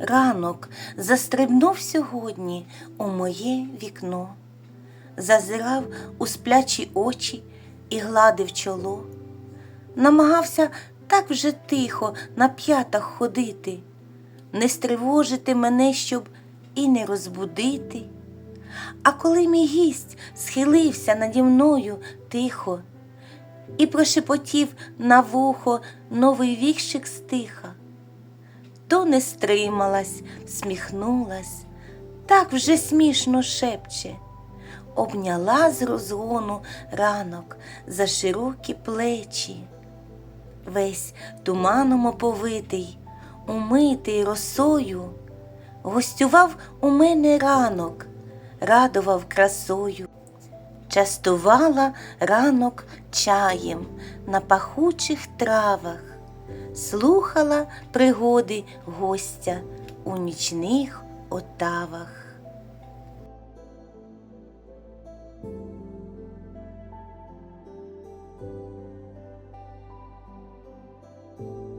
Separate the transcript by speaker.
Speaker 1: Ранок застрибнув сьогодні у моє вікно, зазирав у сплячі очі і гладив чоло, намагався так вже тихо на п'ятах ходити, не стривожити мене, щоб і не розбудити. А коли мій гість схилився наді мною тихо і прошепотів на вухо новий вікщик стиха, то не стрималась, сміхнулась, так вже смішно шепче, обняла з розгону ранок за широкі плечі, весь туманом оповитий, умитий росою, гостював у мене ранок, радував красою. Частувала ранок чаєм на пахучих травах, слухала пригоди гостя у нічних отавах. Thank you.